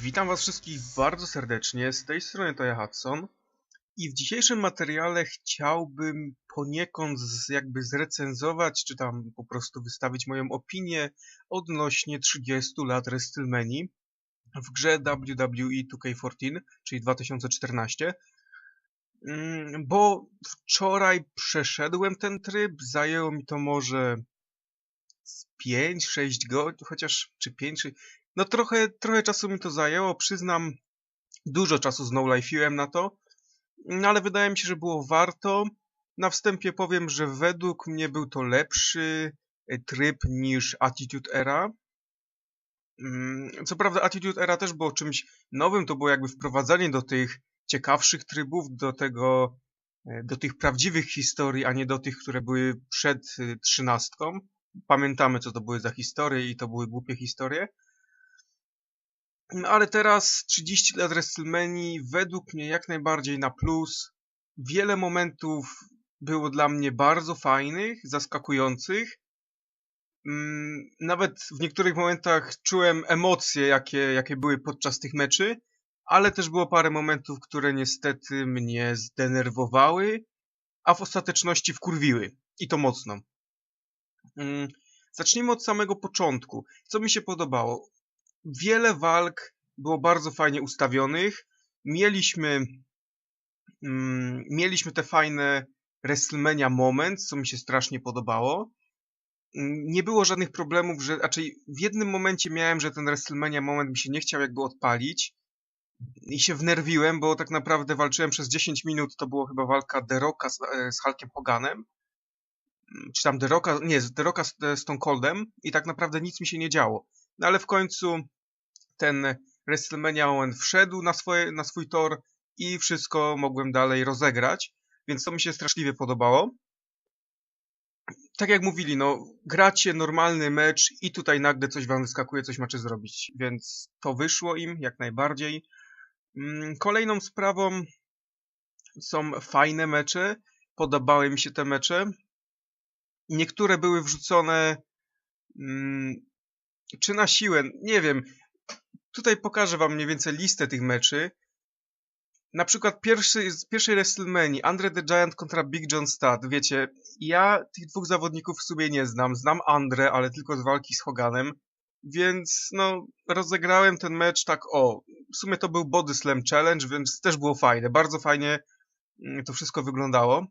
Witam was wszystkich bardzo serdecznie, z tej strony to ja Hudson. I w dzisiejszym materiale chciałbym poniekąd z, jakby zrecenzować, czy tam po prostu wystawić moją opinię odnośnie 30 lat WrestleMania w grze WWE 2K14, czyli 2014, Mm, bo wczoraj przeszedłem ten tryb, zajęło mi to może 5-6 godzin, chociaż czy 5, czy... no trochę, trochę czasu mi to zajęło, przyznam, dużo czasu znowlife'iłem na to, no ale wydaje mi się, że było warto. Na wstępie powiem, że według mnie był to lepszy e, tryb niż Attitude Era. Mm, co prawda Attitude Era też było czymś nowym, to było jakby wprowadzenie do tych ciekawszych trybów, do tego, e, do tych prawdziwych historii, a nie do tych, które były przed e, trzynastką. Pamiętamy, co to były za historie i to były głupie historie. No, ale teraz 30 lat WrestleMania według mnie jak najbardziej na plus. Wiele momentów było dla mnie bardzo fajnych, zaskakujących. Mm, nawet w niektórych momentach czułem emocje, jakie, jakie były podczas tych meczy, ale też było parę momentów, które niestety mnie zdenerwowały, a w ostateczności wkurwiły. I to mocno. Mm, zacznijmy od samego początku. Co mi się podobało? Wiele walk było bardzo fajnie ustawionych. Mieliśmy, mm, mieliśmy te fajne WrestleMania moment, co mi się strasznie podobało. Mm, nie było żadnych problemów, że raczej w jednym momencie miałem, że ten WrestleMania moment mi się nie chciał jakby odpalić i się wnerwiłem, bo tak naprawdę walczyłem przez 10 minut, to było chyba walka Deroka z, e, z Hulkiem Hoganem, mm, czy tam Deroka, nie, Deroka z, e, z Coldem i tak naprawdę nic mi się nie działo. No ale w końcu ten WrestleMania moment wszedł na, swoje, na swój tor i wszystko mogłem dalej rozegrać, więc to mi się straszliwie podobało. Tak jak mówili, no, gracie normalny mecz i tutaj nagle coś wam wyskakuje, coś macie zrobić, więc to wyszło im jak najbardziej. Mm, kolejną sprawą są fajne mecze. Podobały mi się te mecze. Niektóre były wrzucone mm, czy na siłę, nie wiem. Tutaj pokażę wam mniej więcej listę tych meczy. Na przykład pierwszy, z pierwszej WrestleMania Andre the Giant kontra Big John Studd. Wiecie, ja tych dwóch zawodników w sobie nie znam. Znam Andre, ale tylko z walki z Hoganem. Więc no, rozegrałem ten mecz tak o. W sumie to był Body Slam Challenge, więc też było fajne. Bardzo fajnie mm, to wszystko wyglądało.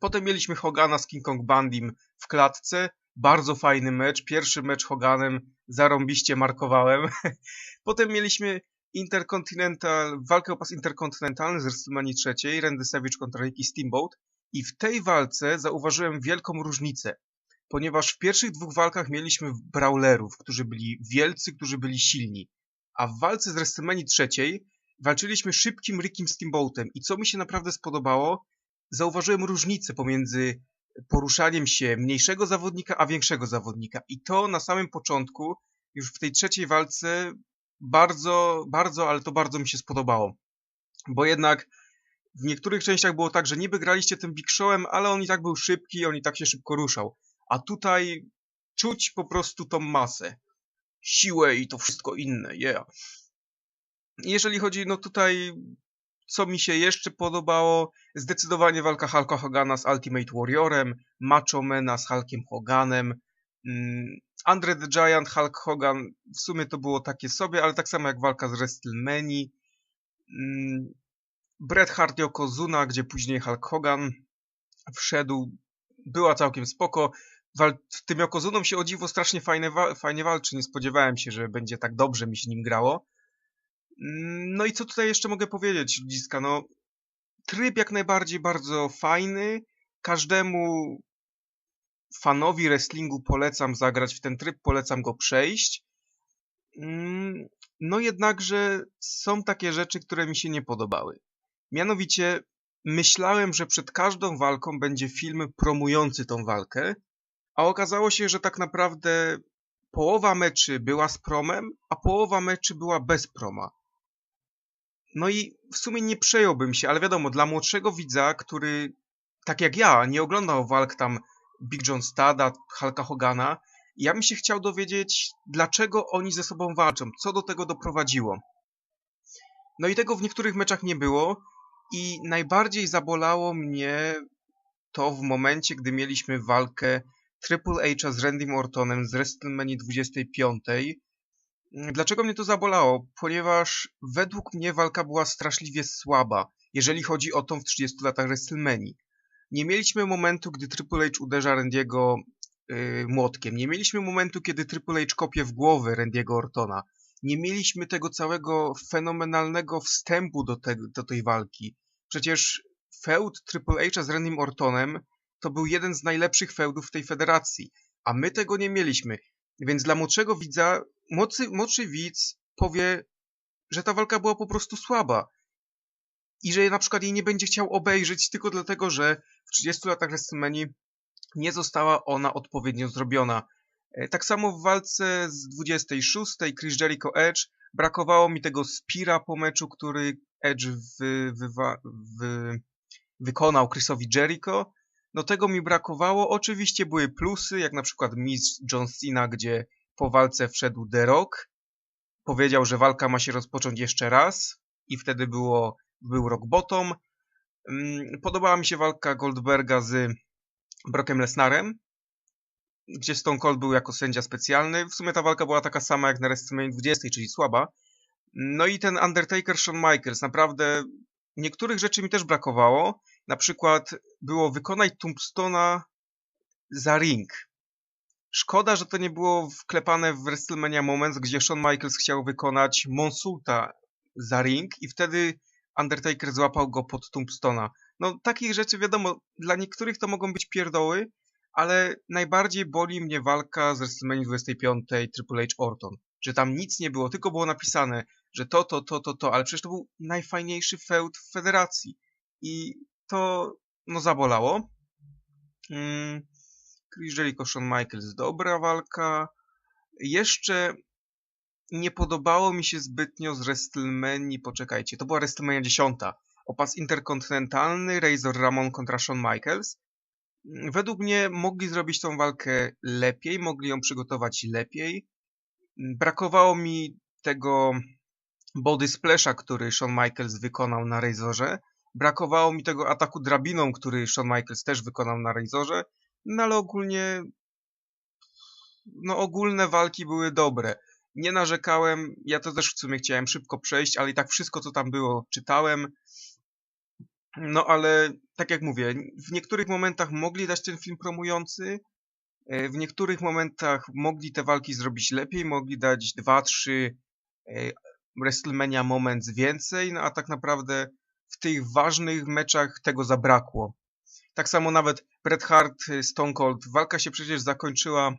Potem mieliśmy Hogana z King Kong Bandim w klatce. Bardzo fajny mecz. Pierwszy mecz Hoganem zarąbiście markowałem. Potem mieliśmy Intercontinental, walkę o pas interkontynentalny z WrestleMania trzeciej, Randy Savage kontra Ricky Steamboat. I w tej walce zauważyłem wielką różnicę ponieważ w pierwszych dwóch walkach mieliśmy brawlerów, którzy byli wielcy, którzy byli silni, a w walce z WrestleMania trzeciej walczyliśmy szybkim Rickiem Steamboatem i co mi się naprawdę spodobało, zauważyłem różnicę pomiędzy poruszaniem się mniejszego zawodnika, a większego zawodnika. I to na samym początku, już w tej trzeciej walce bardzo, bardzo, ale to bardzo mi się spodobało, bo jednak w niektórych częściach było tak, że niby graliście tym Big Showem, ale on i tak był szybki, on i tak się szybko ruszał. A tutaj czuć po prostu tą masę, siłę i to wszystko inne, yeah. Jeżeli chodzi, no tutaj, co mi się jeszcze podobało, zdecydowanie walka Hulka Hogana z Ultimate Warriorem, Macho Mana z Hulkiem Hoganem, mm, Andre the Giant, Hulk Hogan, w sumie to było takie sobie, ale tak samo jak walka z WrestleMania, mm, Bret Hart Yokozuna, gdzie później Hulk Hogan wszedł, była całkiem spoko wal tym Yokozuną się o dziwo strasznie fajnie, wa fajnie walczy. Nie spodziewałem się, że będzie tak dobrze mi się nim grało. Mm, no i co tutaj jeszcze mogę powiedzieć, ludziska? No, tryb jak najbardziej bardzo fajny. Każdemu fanowi wrestlingu polecam zagrać w ten tryb, polecam go przejść. Mm, no jednakże są takie rzeczy, które mi się nie podobały. Mianowicie myślałem, że przed każdą walką będzie film promujący tą walkę, a okazało się, że tak naprawdę połowa meczy była z promem, a połowa meczy była bez proma. No i w sumie nie przejąłbym się, ale wiadomo, dla młodszego widza, który tak jak ja nie oglądał walk tam Big John Stada, Hulka Hogana, Ja bym się chciał dowiedzieć, dlaczego oni ze sobą walczą, co do tego doprowadziło. No i tego w niektórych meczach nie było i najbardziej zabolało mnie to w momencie, gdy mieliśmy walkę Triple H z Randy Ortonem z WrestleMania 25. Dlaczego mnie to zabolało? Ponieważ według mnie walka była straszliwie słaba, jeżeli chodzi o tą w 30 latach WrestleMania. Nie mieliśmy momentu, gdy Triple H uderza Randiego yy, młotkiem. Nie mieliśmy momentu, kiedy Triple H kopie w głowę Randiego Ortona. Nie mieliśmy tego całego fenomenalnego wstępu do, te, do tej walki. Przecież feud Triple H z Randym Ortonem to był jeden z najlepszych feudów w tej federacji, a my tego nie mieliśmy. Więc dla młodszego widza, młodszy, młodszy widz powie, że ta walka była po prostu słaba i że na przykład jej nie będzie chciał obejrzeć tylko dlatego, że w 30 latach WrestleMania nie została ona odpowiednio zrobiona. E, tak samo w walce z 26 Chris Jericho Edge brakowało mi tego Spira po meczu, który Edge wy, wy, wykonał Chrisowi Jericho. No tego mi brakowało. Oczywiście były plusy, jak na przykład Miss John Cena, gdzie po walce wszedł The Rock. Powiedział, że walka ma się rozpocząć jeszcze raz i wtedy było, był Rock Bottom. Mm, podobała mi się walka Goldberga z Brockiem Lesnarem, gdzie Stone Cold był jako sędzia specjalny. W sumie ta walka była taka sama jak na WrestleMania 20, czyli słaba. No i ten Undertaker Shawn Michaels, naprawdę niektórych rzeczy mi też brakowało. Na przykład było wykonać Tombstona za ring. Szkoda, że to nie było wklepane w WrestleMania Moments, gdzie Shawn Michaels chciał wykonać Monsulta za ring i wtedy Undertaker złapał go pod Tombstona. No takich rzeczy wiadomo, dla niektórych to mogą być pierdoły, ale najbardziej boli mnie walka z WrestleMania 25 Triple H Orton, że tam nic nie było, tylko było napisane, że to, to, to, to, to, ale przecież to był najfajniejszy feud w federacji i to, no, zabolało. Mm, Chris Jericho, Shawn Michaels, dobra walka. Jeszcze nie podobało mi się zbytnio z WrestleMania, poczekajcie, to była WrestleMania 10. Opas interkontynentalny, Razor Ramon kontra Shawn Michaels. Według mnie mogli zrobić tą walkę lepiej, mogli ją przygotować lepiej. Brakowało mi tego body splasha, który Shawn Michaels wykonał na Razorze. Brakowało mi tego ataku drabiną, który Shawn Michaels też wykonał na Razorze. No ale ogólnie no ogólne walki były dobre. Nie narzekałem, ja to też w sumie chciałem szybko przejść, ale i tak wszystko co tam było czytałem. No ale tak jak mówię, w niektórych momentach mogli dać ten film promujący, e, w niektórych momentach mogli te walki zrobić lepiej, mogli dać dwa, trzy e, WrestleMania Moments więcej, no a tak naprawdę w tych ważnych meczach tego zabrakło. Tak samo nawet Bret Hart, e, Stone Cold, walka się przecież zakończyła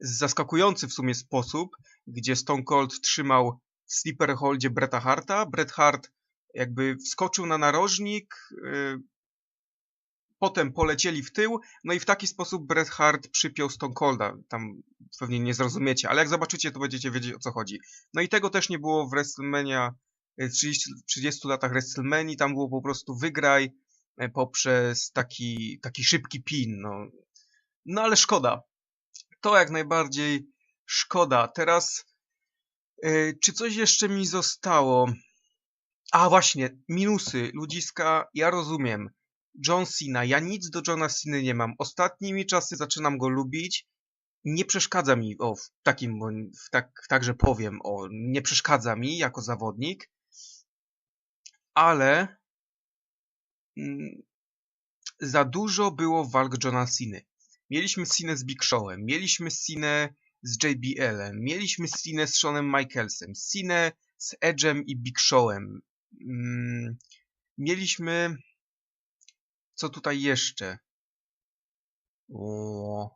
w zaskakujący w sumie sposób, gdzie Stone Cold trzymał w sleeper holdzie Breta Harta, Bret Hart jakby wskoczył na narożnik, y, potem polecieli w tył, no i w taki sposób Bret Hart przypiął Stone Colda. Tam pewnie nie zrozumiecie, ale jak zobaczycie, to będziecie wiedzieć o co chodzi. No i tego też nie było w WrestleMania, w 30, 30 latach WrestleMania, tam było po prostu wygraj poprzez taki, taki szybki pin, no. No ale szkoda. To jak najbardziej szkoda. Teraz, yy, czy coś jeszcze mi zostało? A właśnie, minusy, ludziska, ja rozumiem. John Cena, ja nic do Johna Cena nie mam. Ostatnimi czasy zaczynam go lubić. Nie przeszkadza mi, o, w takim, w tak, także powiem, o, nie przeszkadza mi jako zawodnik, ale za dużo było walk Johna Cena. Mieliśmy Cena z Big Showem, mieliśmy Cena z JBL-em, mieliśmy Cena z Shanem Michaelsem, Cena z Edge'em i Big Showem, Mm, mieliśmy... Co tutaj jeszcze? O...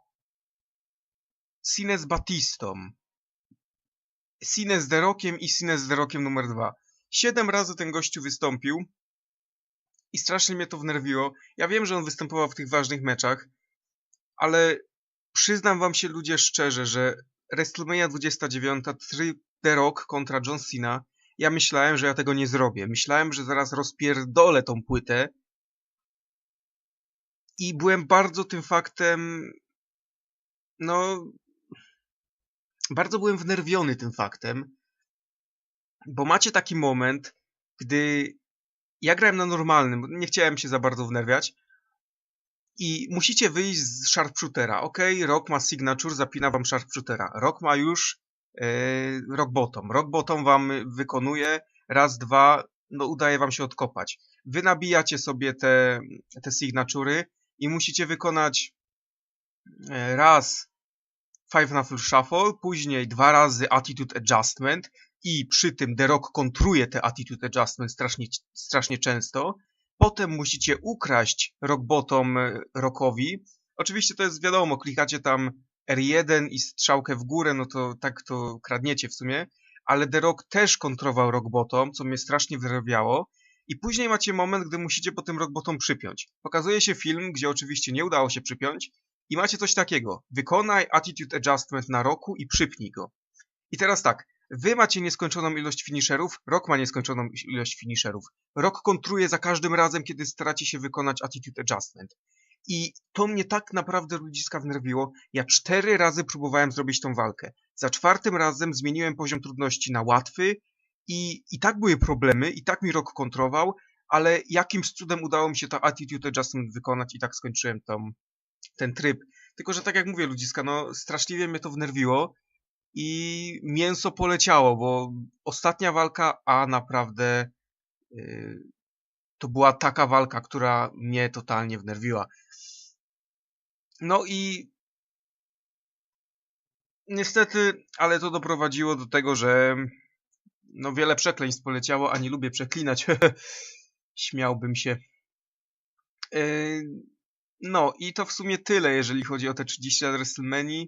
Cine z Batistą. Cine z Derokiem i Cine z Derokiem numer dwa. Siedem razy ten gościu wystąpił i strasznie mnie to wnerwiło. Ja wiem, że on występował w tych ważnych meczach, ale przyznam wam się ludzie szczerze, że WrestleMania 29, 3 The Rock kontra John Cena ja myślałem, że ja tego nie zrobię. Myślałem, że zaraz rozpierdolę tą płytę. I byłem bardzo tym faktem no, bardzo byłem wnerwiony tym faktem, bo macie taki moment, gdy ja grałem na normalnym, nie chciałem się za bardzo wnerwiać i musicie wyjść z sharpshootera. Ok, Rock ma signature, zapina wam sharpshootera. Rock ma już e, rock bottom. Rock bottom wam wykonuje raz, dwa, no udaje wam się odkopać. Wy nabijacie sobie te, te signatury i musicie wykonać e, raz Five Knuckle Shuffle, później dwa razy Attitude Adjustment i przy tym The Rock kontruje te Attitude Adjustment strasznie, strasznie często. Potem musicie ukraść Rock Bottom e, Rockowi. Oczywiście to jest wiadomo, klikacie tam R1 i strzałkę w górę, no to tak to kradniecie w sumie. Ale The Rock też kontrował Rock Bottom, co mnie strasznie wyrwiało. I później macie moment, gdy musicie po tym Rock Bottom przypiąć. Pokazuje się film, gdzie oczywiście nie udało się przypiąć, i macie coś takiego. Wykonaj attitude adjustment na roku i przypnij go. I teraz tak, wy macie nieskończoną ilość finisherów, rok ma nieskończoną ilość finisherów. Rok kontruje za każdym razem, kiedy staracie się wykonać attitude adjustment. I to mnie tak naprawdę ludziska wnerwiło. Ja cztery razy próbowałem zrobić tą walkę. Za czwartym razem zmieniłem poziom trudności na łatwy i, i tak były problemy, i tak mi rok kontrował, ale jakimś cudem udało mi się to attitude adjustment wykonać i tak skończyłem tą, ten tryb. Tylko, że tak jak mówię, ludziska, no straszliwie mnie to wnerwiło i mięso poleciało, bo ostatnia walka, a naprawdę yy, to była taka walka, która mnie totalnie wnerwiła. No i niestety, ale to doprowadziło do tego, że no wiele przekleństw poleciało, a nie lubię przeklinać. Śmiałbym się. Yy, no i to w sumie tyle, jeżeli chodzi o te 30 lat WrestleMania.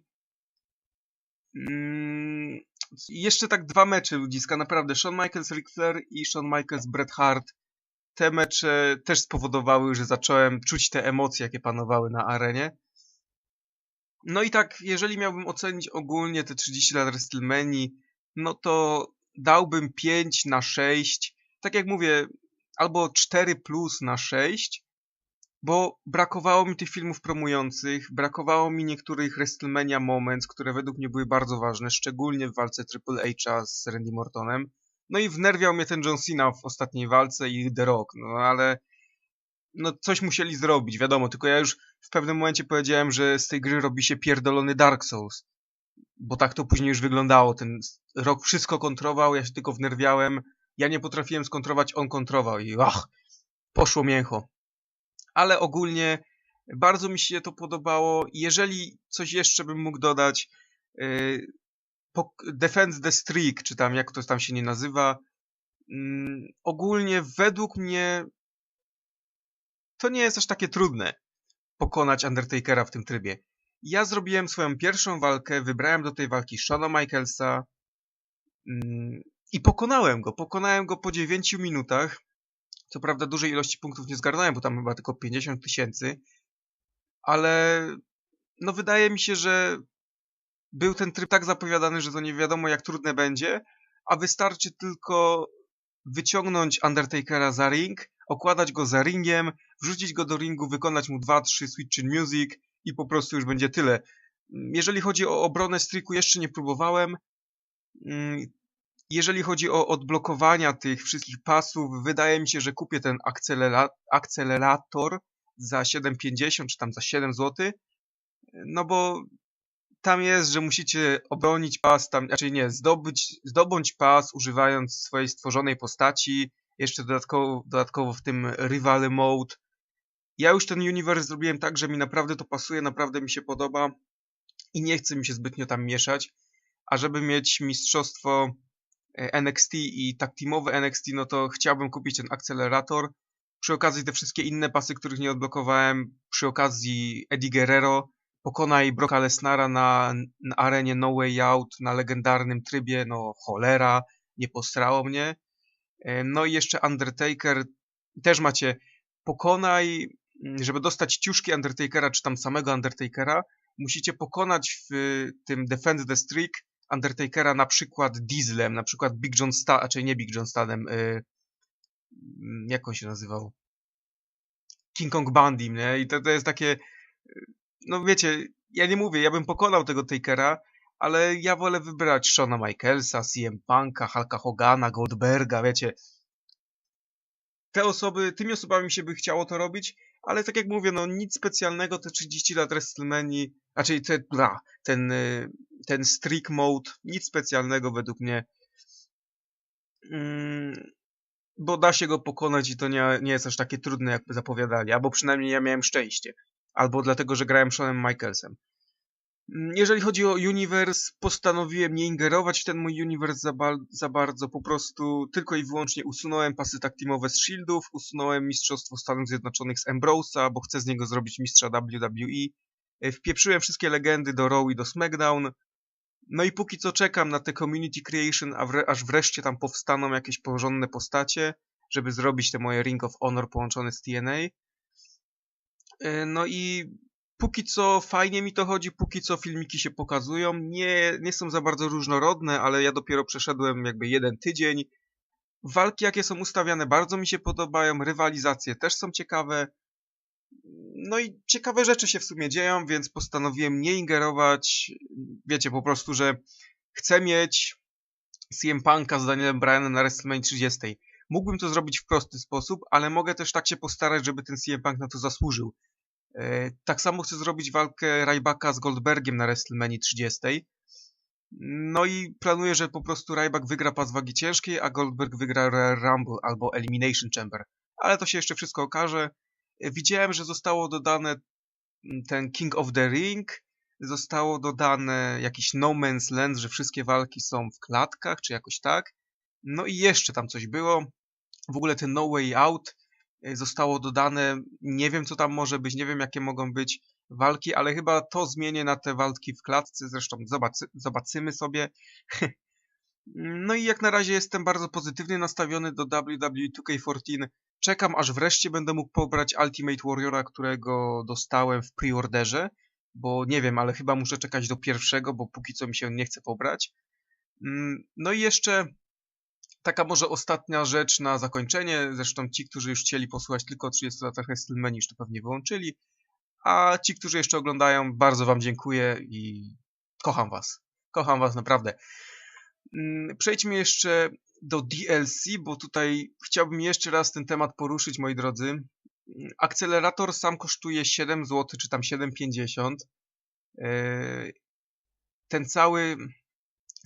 Mm, jeszcze tak dwa mecze ludziska, naprawdę. Shawn Michaels, Ric Flair i Shawn Michaels, Bret Hart. Te mecze też spowodowały, że zacząłem czuć te emocje, jakie panowały na arenie. No i tak, jeżeli miałbym ocenić ogólnie te 30 lat WrestleMania, no to dałbym 5 na 6. Tak jak mówię, albo 4 plus na 6, bo brakowało mi tych filmów promujących, brakowało mi niektórych WrestleMania Moments, które według mnie były bardzo ważne, szczególnie w walce Triple H'a z Randy Mortonem. No i wnerwiał mnie ten John Cena w ostatniej walce i The Rock, no ale no coś musieli zrobić, wiadomo, tylko ja już w pewnym momencie powiedziałem, że z tej gry robi się pierdolony Dark Souls, bo tak to później już wyglądało, ten Rock wszystko kontrował, ja się tylko wnerwiałem, ja nie potrafiłem skontrować, on kontrował i ach, poszło mięcho ale ogólnie bardzo mi się to podobało. Jeżeli coś jeszcze bym mógł dodać, yy, Defense the Streak, czy tam jak to tam się nie nazywa, mm, ogólnie według mnie to nie jest aż takie trudne pokonać Undertakera w tym trybie. Ja zrobiłem swoją pierwszą walkę, wybrałem do tej walki Shona Michaelsa mm, i pokonałem go. Pokonałem go po 9 minutach. Co prawda dużej ilości punktów nie zgarnąłem, bo tam chyba tylko 50 tysięcy, ale no wydaje mi się, że był ten tryb tak zapowiadany, że to nie wiadomo jak trudne będzie, a wystarczy tylko wyciągnąć Undertakera za ring, okładać go za ringiem, wrzucić go do ringu, wykonać mu 2-3 switch in music i po prostu już będzie tyle. Jeżeli chodzi o obronę striku, jeszcze nie próbowałem. Jeżeli chodzi o odblokowania tych wszystkich pasów, wydaje mi się, że kupię ten akcelerator za 7,50 czy tam za 7 zł. No bo tam jest, że musicie obronić pas, tam, raczej nie, zdobyć, zdobądź pas używając swojej stworzonej postaci, jeszcze dodatkowo, dodatkowo w tym rival mode. Ja już ten universe zrobiłem tak, że mi naprawdę to pasuje, naprawdę mi się podoba i nie chce mi się zbytnio tam mieszać. A żeby mieć mistrzostwo NXT i tak teamowe NXT, no to chciałbym kupić ten akcelerator. Przy okazji te wszystkie inne pasy, których nie odblokowałem, przy okazji Eddie Guerrero, pokonaj Brocka Lesnara na, na arenie No Way Out, na legendarnym trybie, no cholera, nie postrało mnie. E, no i jeszcze Undertaker, też macie pokonaj, żeby dostać ciuszki Undertakera, czy tam samego Undertakera, musicie pokonać w tym Defend the Streak Undertakera na przykład Dieslem, na przykład Big John Sta, raczej nie Big John Stadem, yy, jak on się nazywał? King Kong Bundy, nie? I to, to jest takie, no wiecie, ja nie mówię, ja bym pokonał tego Takera, ale ja wolę wybrać Shona Michaelsa, CM Punka, Hulka Hogana, Goldberga, wiecie. Te osoby, tymi osobami się by chciało to robić, ale tak jak mówię, no nic specjalnego, te 30 lat WrestleMania, raczej te, bla, ten, y, ten streak mode, nic specjalnego według mnie. Mm, bo da się go pokonać i to nie, nie jest aż takie trudne, jakby zapowiadali, albo przynajmniej ja miałem szczęście. Albo dlatego, że grałem Shanem Michaelsem. Mm, jeżeli chodzi o uniwers, postanowiłem nie ingerować w ten mój uniwers za, za, bardzo, po prostu tylko i wyłącznie usunąłem pasy taktimowe z Shieldów, usunąłem Mistrzostwo Stanów Zjednoczonych z Ambrose'a, bo chcę z niego zrobić mistrza WWE, e, wpieprzyłem wszystkie legendy do Raw i do SmackDown, no i póki co czekam na te community creation, aż wreszcie tam powstaną jakieś porządne postacie, żeby zrobić te moje Ring of Honor połączone z TNA. E, no i póki co fajnie mi to chodzi, póki co filmiki się pokazują. Nie, nie są za bardzo różnorodne, ale ja dopiero przeszedłem jakby jeden tydzień. Walki jakie są ustawiane bardzo mi się podobają, rywalizacje też są ciekawe. No i ciekawe rzeczy się w sumie dzieją, więc postanowiłem nie ingerować. Wiecie, po prostu, że chcę mieć CM Punk'a z Danielem Bryanem na WrestleMania 30. Mógłbym to zrobić w prosty sposób, ale mogę też tak się postarać, żeby ten CM Punk na to zasłużył. E, tak samo chcę zrobić walkę Rybaka z Goldbergiem na WrestleMania 30. No i planuję, że po prostu Ryback wygra pas wagi ciężkiej, a Goldberg wygra Rumble albo Elimination Chamber. Ale to się jeszcze wszystko okaże. E, widziałem, że zostało dodane mm, ten King of the Ring, zostało dodane jakiś No Man's Land, że wszystkie walki są w klatkach, czy jakoś tak. No i jeszcze tam coś było. W ogóle ten No Way Out Y, zostało dodane. Nie wiem, co tam może być, nie wiem, jakie mogą być walki, ale chyba to zmienię na te walki w klatce. Zresztą zobaczy, zobaczymy sobie. no i jak na razie jestem bardzo pozytywnie nastawiony do WWE 2K14. Czekam, aż wreszcie będę mógł pobrać Ultimate Warriora, którego dostałem w preorderze, bo nie wiem, ale chyba muszę czekać do pierwszego, bo póki co mi się nie chce pobrać. Mm, no i jeszcze taka może ostatnia rzecz na zakończenie. Zresztą ci, którzy już chcieli posłuchać tylko o 30 latach WrestleMania, już to pewnie wyłączyli. A ci, którzy jeszcze oglądają, bardzo wam dziękuję i kocham was. Kocham was naprawdę. Mm, przejdźmy jeszcze do DLC, bo tutaj chciałbym jeszcze raz ten temat poruszyć, moi drodzy. Akcelerator sam kosztuje 7 zł, czy tam 7,50. E, ten cały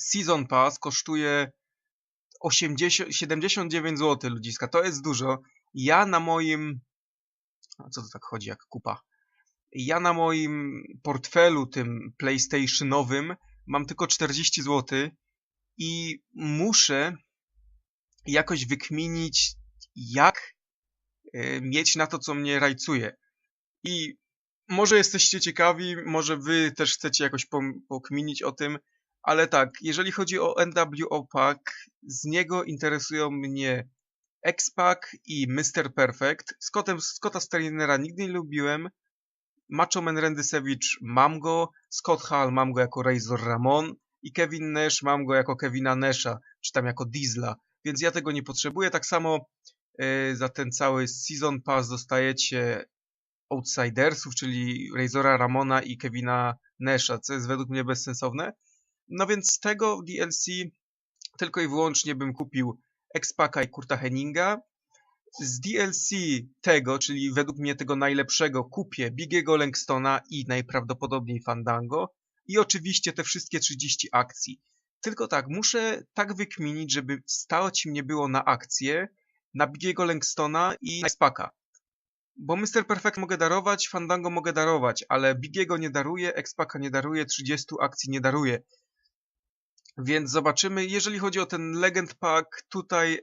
Season Pass kosztuje 80, 79 zł ludziska, to jest dużo. Ja na moim... A co to tak chodzi jak kupa? Ja na moim portfelu tym PlayStationowym mam tylko 40 zł i muszę jakoś wykminić, jak e, mieć na to, co mnie rajcuje. I może jesteście ciekawi, może wy też chcecie jakoś pokminić o tym, ale tak, jeżeli chodzi o NWO Pack, z niego interesują mnie X-Pack i Mr. Perfect. Scottem, Scotta Steinera nigdy nie lubiłem. Macho Man Randy Savage mam go, Scott Hall mam go jako Razor Ramon i Kevin Nash mam go jako Kevina Nasha, czy tam jako Diesla, więc ja tego nie potrzebuję. Tak samo yy, za ten cały Season Pass dostajecie Outsidersów, czyli Razora Ramona i Kevina Nasha, co jest według mnie bezsensowne. No więc tego DLC tylko i wyłącznie bym kupił Expaka i Kurta Henninga. Z DLC tego, czyli według mnie tego najlepszego, kupię Bigiego Langstona i najprawdopodobniej Fandango. I oczywiście te wszystkie 30 akcji. Tylko tak, muszę tak wykminić, żeby stać mnie było na akcję, na Bigiego Langstona i na Spaka. Bo Mr. Perfect mogę darować, Fandango mogę darować, ale Bigiego nie daruję, Expaka nie daruję, 30 akcji nie daruję. Więc zobaczymy. Jeżeli chodzi o ten Legend Pack, tutaj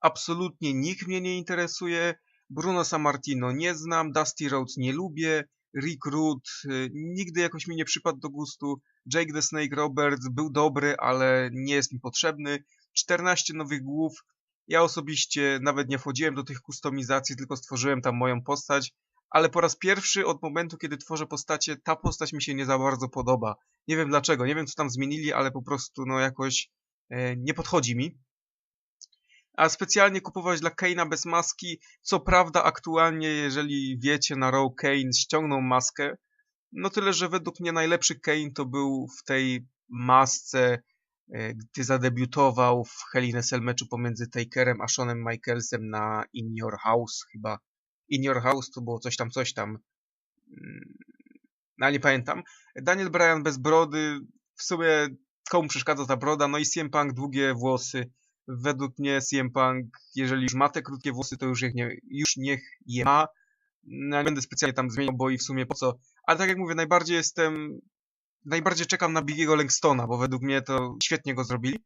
absolutnie nikt mnie nie interesuje. Bruno Sammartino nie znam, Dusty Rhodes nie lubię, Rick Root y, nigdy jakoś mi nie przypadł do gustu, Jake the Snake Roberts był dobry, ale nie jest mi potrzebny. 14 nowych głów. Ja osobiście nawet nie wchodziłem do tych kustomizacji, tylko stworzyłem tam moją postać ale po raz pierwszy od momentu, kiedy tworzę postacie, ta postać mi się nie za bardzo podoba. Nie wiem dlaczego, nie wiem co tam zmienili, ale po prostu no jakoś e, nie podchodzi mi. A specjalnie kupować dla Kane'a bez maski, co prawda aktualnie, jeżeli wiecie, na Raw Kane ściągnął maskę, No tyle, że według mnie najlepszy Kane to był w tej masce, e, gdy zadebiutował w Hell in a Cell meczu pomiędzy Takerem a Shanem Michaelsem na In Your House chyba. In Your House to było coś tam, coś tam. No nie pamiętam. Daniel Bryan bez brody, w sumie komu przeszkadza ta broda, no i CM Punk długie włosy. Według mnie CM Punk, jeżeli już ma te krótkie włosy, to już, nie, już niech je ma. No, nie będę specjalnie tam zmieniał, bo i w sumie po co. Ale tak jak mówię, najbardziej jestem, najbardziej czekam na Bigiego Langstona, bo według mnie to świetnie go zrobili.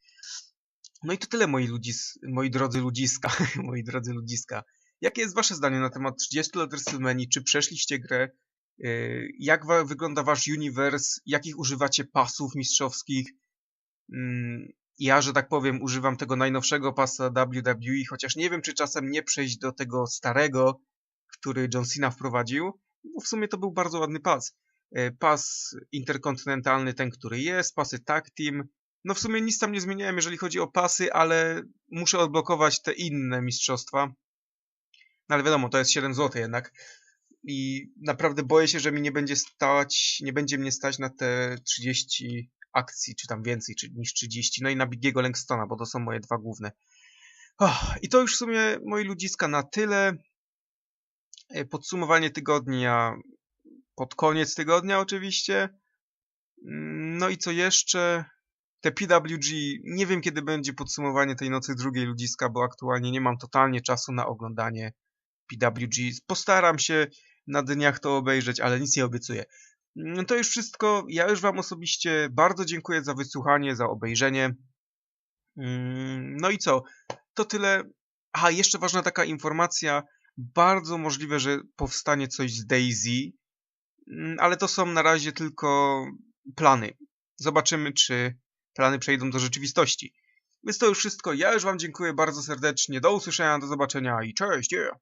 No i to tyle, moi, ludzis, moi drodzy ludziska, moi drodzy ludziska. Jakie jest wasze zdanie na temat 30 lat WrestleMania? Czy przeszliście grę? Yy, jak wygląda wasz uniwers? Jakich używacie pasów mistrzowskich? Mm, ja, że tak powiem, używam tego najnowszego pasa WWE, chociaż nie wiem, czy czasem nie przejść do tego starego, który John Cena wprowadził, bo w sumie to był bardzo ładny pas. Yy, pas interkontynentalny, ten, który jest, pasy tag team. No w sumie nic tam nie zmieniałem, jeżeli chodzi o pasy, ale muszę odblokować te inne mistrzostwa. No ale wiadomo, to jest 7 zł jednak. I naprawdę boję się, że mi nie będzie stać, nie będzie mnie stać na te 30 akcji, czy tam więcej czy, niż 30. No i na Bigiego Langstona, bo to są moje dwa główne. Oh, I to już w sumie, moi ludziska, na tyle. E, podsumowanie tygodnia pod koniec tygodnia oczywiście. Mm, no i co jeszcze? Te PWG, nie wiem kiedy będzie podsumowanie tej nocy drugiej ludziska, bo aktualnie nie mam totalnie czasu na oglądanie PWG. Postaram się na dniach to obejrzeć, ale nic nie obiecuję. Mm, to już wszystko. Ja już Wam osobiście bardzo dziękuję za wysłuchanie, za obejrzenie. Mm, no i co? To tyle. A, jeszcze ważna taka informacja. Bardzo możliwe, że powstanie coś z Daisy, mm, ale to są na razie tylko plany. Zobaczymy, czy plany przejdą do rzeczywistości. Więc to już wszystko. Ja już Wam dziękuję bardzo serdecznie. Do usłyszenia, do zobaczenia i cześć! Yeah.